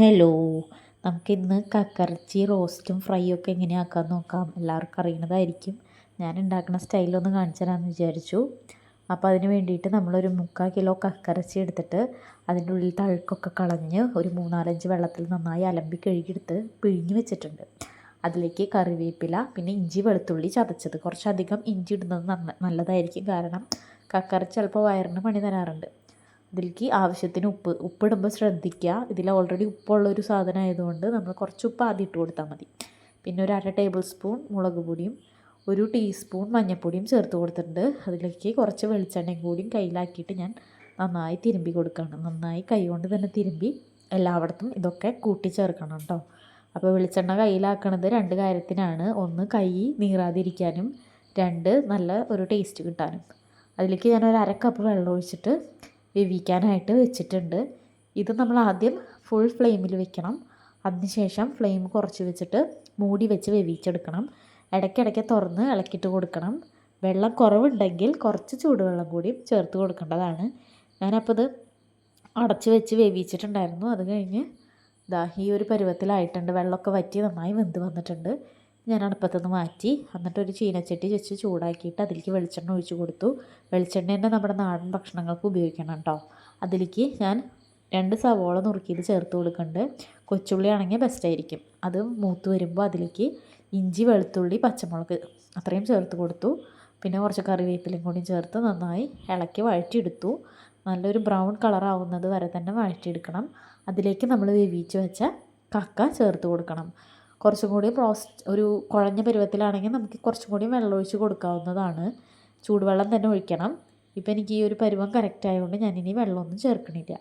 Hello നമുക്കിന്ന് കക്കറച്ചി റോസ്റ്റും ഫ്രൈയും ഒക്കെ എങ്ങനെയാക്കാമെന്ന് നോക്കാം. എല്ലാവർക്കും അറിയണതായിരിക്കും ഞാൻ ഉണ്ടാക്കുന്ന സ്റ്റൈലൊന്ന് കാണിച്ചു തരാമെന്ന് വിചാരിച്ചു. അപ്പോൾ അതിന് വേണ്ടിയിട്ട് നമ്മളൊരു മുക്കാൽ കിലോ കക്കറച്ചി എടുത്തിട്ട് അതിന്റെ ഉള്ളിൽ തഴുക്കൊക്കെ കളഞ്ഞ് ഒരു മൂന്നാലഞ്ച് വെള്ളത്തിൽ നന്നായി അലമ്പി കഴുകിയെടുത്ത് പിഴിഞ്ഞ് വെച്ചിട്ടുണ്ട്. അതിലേക്ക് കറിവേപ്പില പിന്നെ ഇഞ്ചി വെളുത്തുള്ളി ചതച്ചത്. കുറച്ചധികം ഇഞ്ചി ഇടുന്നത് നല്ലതായിരിക്കും. കാരണം കക്കറച്ചി ചിലപ്പോൾ വയറിന് പണി തരാറുണ്ട്. ഇതിലേക്ക് ആവശ്യത്തിന് ഉപ്പ് ഉപ്പിടുമ്പോൾ ശ്രദ്ധിക്കുക ഇതിൽ ഓൾറെഡി ഉപ്പുള്ള ഒരു സാധനം ആയതുകൊണ്ട് നമ്മൾ കുറച്ച് ഉപ്പ് ആദ്യം ഇട്ട് കൊടുത്താൽ മതി. പിന്നെ ഒരു അര ടേബിൾ സ്പൂൺ മുളക് പൊടിയും ഒരു ടീസ്പൂൺ മഞ്ഞൾപ്പൊടിയും ചേർത്ത് കൊടുത്തിട്ടുണ്ട്. അതിലേക്ക് കുറച്ച് വെളിച്ചെണ്ണയും കൂടിയും കയ്യിലാക്കിയിട്ട് ഞാൻ നന്നായി തിരുമ്പി കൊടുക്കുകയാണ് നന്നായി കൈ കൊണ്ട് തന്നെ തിരുമ്പി എല്ലായിടത്തും ഇതൊക്കെ കൂട്ടിച്ചേർക്കണം കേട്ടോ അപ്പോൾ വെളിച്ചെണ്ണ കയ്യിലാക്കണത് രണ്ട് കാര്യത്തിനാണ്. ഒന്ന് കൈ നീറാതിരിക്കാനും രണ്ട് നല്ല ഒരു ടേസ്റ്റ് കിട്ടാനും. അതിലേക്ക് ഞാൻ ഒരു അര കപ്പ് വെള്ളം ഒഴിച്ചിട്ട് വേവിക്കാനായിട്ട് വെച്ചിട്ടുണ്ട്. ഇത് നമ്മൾ ആദ്യം ഫുൾ ഫ്ലെയിമിൽ വെക്കണം. അതിനുശേഷം ഫ്ലെയിം കുറച്ച് വെച്ചിട്ട് മൂടി വെച്ച് വേവിച്ചെടുക്കണം. ഇടയ്ക്കിടയ്ക്ക് തുറന്ന് ഇളക്കിയിട്ട് കൊടുക്കണം. വെള്ളം കുറവുണ്ടെങ്കിൽ കുറച്ച് ചൂടുവെള്ളം കൂടി ചേർത്ത് കൊടുക്കേണ്ടതാണ്. ഞാനപ്പോൾ ഇത് അടച്ച് വെച്ച് വേവിച്ചിട്ടുണ്ടായിരുന്നു. അത് കഴിഞ്ഞ് ദാ ഈ ഒരു പരുവത്തിലായിട്ടുണ്ട്. വെള്ളമൊക്കെ വറ്റി നന്നായി വെന്ത് വന്നിട്ടുണ്ട്. ഞാൻ അടുപ്പത്തുനിന്ന് മാറ്റി എന്നിട്ട് ഒരു ചീനച്ചട്ടി വെച്ച് ചൂടാക്കിയിട്ട് അതിലേക്ക് വെളിച്ചെണ്ണ ഒഴിച്ചു കൊടുത്തു. വെളിച്ചെണ്ണ തന്നെ നമ്മുടെ നാടൻ ഭക്ഷണങ്ങൾക്ക് ഉപയോഗിക്കണം കേട്ടോ. അതിലേക്ക് ഞാൻ രണ്ട് സവോള നുറുക്കിയത് ചേർത്ത് കൊടുക്കുന്നുണ്ട്. കൊച്ചുള്ളി ആണെങ്കിൽ ബെസ്റ്റ് ആയിരിക്കും. അത് മൂത്ത് വരുമ്പോൾ അതിലേക്ക് ഇഞ്ചി വെളുത്തുള്ളി പച്ചമുളക് അത്രയും ചേർത്ത് കൊടുത്തു. പിന്നെ കുറച്ച് കറിവേപ്പിലയും കൂടി ചേർത്ത് നന്നായി ഇളക്കി വഴറ്റിയെടുത്തു. നല്ലൊരു ബ്രൗൺ കളറാവുന്നത് വരെ തന്നെ വഴറ്റിയെടുക്കണം. അതിലേക്ക് നമ്മൾ വേവിച്ച് വെച്ച കക്ക ചേർത്ത് കൊടുക്കണം. കുറച്ചും കൂടി റോസ്റ്റ് ഒരു കുഴഞ്ഞ പരുവത്തിലാണെങ്കിൽ നമുക്ക് കുറച്ചും കൂടി വെള്ളം ഒഴിച്ച് കൊടുക്കാവുന്നതാണ്. ചൂടുവെള്ളം തന്നെ ഒഴിക്കണം. ഇപ്പം എനിക്ക് ഈ ഒരു പരുവം കറക്റ്റ് ആയതുകൊണ്ട് ഞാനിനി വെള്ളമൊന്നും ചേർക്കണില്ല.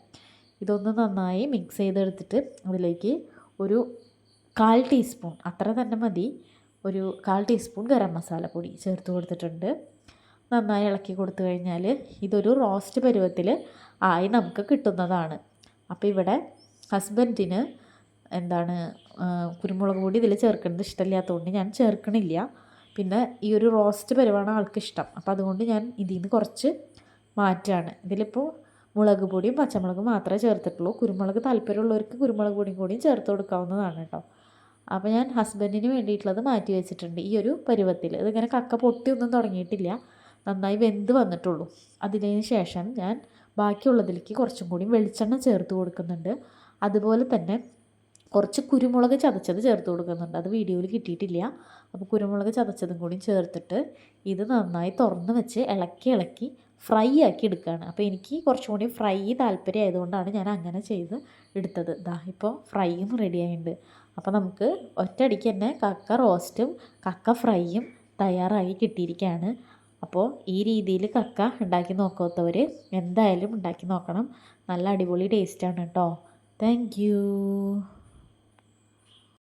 ഇതൊന്ന് നന്നായി മിക്സ് ചെയ്തെടുത്തിട്ട് അതിലേക്ക് ഒരു കാൽ ടീസ്പൂൺ അത്ര തന്നെ മതി. ഒരു കാൽ ടീസ്പൂൺ ഗരം മസാലപ്പൊടി ചേർത്ത് കൊടുത്തിട്ടുണ്ട്. നന്നായി ഇളക്കി കൊടുത്തു കഴിഞ്ഞാൽ ഇതൊരു റോസ്റ്റ് പരുവത്തിൽ ആയി നമുക്ക് കിട്ടുന്നതാണ്. അപ്പോൾ ഇവിടെ ഹസ്ബൻഡിന് എന്താണ് കുരുമുളക് പൊടി ഇതിൽ ചേർക്കുന്നത് ഇഷ്ടമില്ലാത്തതുകൊണ്ട് ഞാൻ ചേർക്കണില്ല. പിന്നെ ഈ ഒരു റോസ്റ്റ് പരുവാണ് ആൾക്ക് ഇഷ്ടം അപ്പോൾ അതുകൊണ്ട് ഞാൻ ഇതിൽ നിന്ന് കുറച്ച് മാറ്റാണ്. ഇതിലിപ്പോൾ മുളക് പൊടിയും പച്ചമുളകും മാത്രമേ ചേർത്തിട്ടുള്ളൂ. കുരുമുളക് താല്പര്യമുള്ളവർക്ക് കുരുമുളക് പൊടിയും കൂടിയും ചേർത്ത് കൊടുക്കാവുന്നതാണ് കേട്ടോ അപ്പോൾ ഞാൻ ഹസ്ബൻഡിന് വേണ്ടിയിട്ടുള്ളത് മാറ്റി വെച്ചിട്ടുണ്ട് ഈ ഒരു പരുവത്തിൽ ഇതിങ്ങനെ കക്ക പൊട്ടിയൊന്നും തുടങ്ങിയിട്ടില്ല. നന്നായി വെന്ത് വന്നിട്ടുള്ളൂ. അതിന് ശേഷം ഞാൻ ബാക്കിയുള്ളതിലേക്ക് കുറച്ചും കൂടി വെളിച്ചെണ്ണ ചേർത്ത് കൊടുക്കുന്നുണ്ട്. അതുപോലെ തന്നെ കുറച്ച് കുരുമുളക് ചതച്ചത് ചേർത്ത് കൊടുക്കുന്നുണ്ട്. അത് വീഡിയോയിൽ കിട്ടിയിട്ടില്ല. അപ്പോൾ കുരുമുളക് ചതച്ചതും കൂടി ചേർത്തിട്ട് ഇത് നന്നായി തുറന്ന് വെച്ച് ഇളക്കി ഇളക്കി ഫ്രൈ ആക്കി എടുക്കുകയാണ് അപ്പോൾ എനിക്ക് കുറച്ചും കൂടി ഫ്രൈ താല്പര്യം ആയതുകൊണ്ടാണ് ഞാൻ അങ്ങനെ ചെയ്ത് എടുത്തത്. ദാ ഇപ്പോൾ ഫ്രൈയും റെഡി ആയിട്ടുണ്ട് അപ്പോൾ നമുക്ക് ഒറ്റയടിക്ക് തന്നെ കക്ക റോസ്റ്റും കക്ക ഫ്രൈയും തയ്യാറായി കിട്ടിയിരിക്കുകയാണ് അപ്പോൾ ഈ രീതിയിൽ കക്ക ഉണ്ടാക്കി നോക്കാത്തവർ എന്തായാലും ഉണ്ടാക്കി നോക്കണം. നല്ല അടിപൊളി ടേസ്റ്റാണ് കേട്ടോ താങ്ക്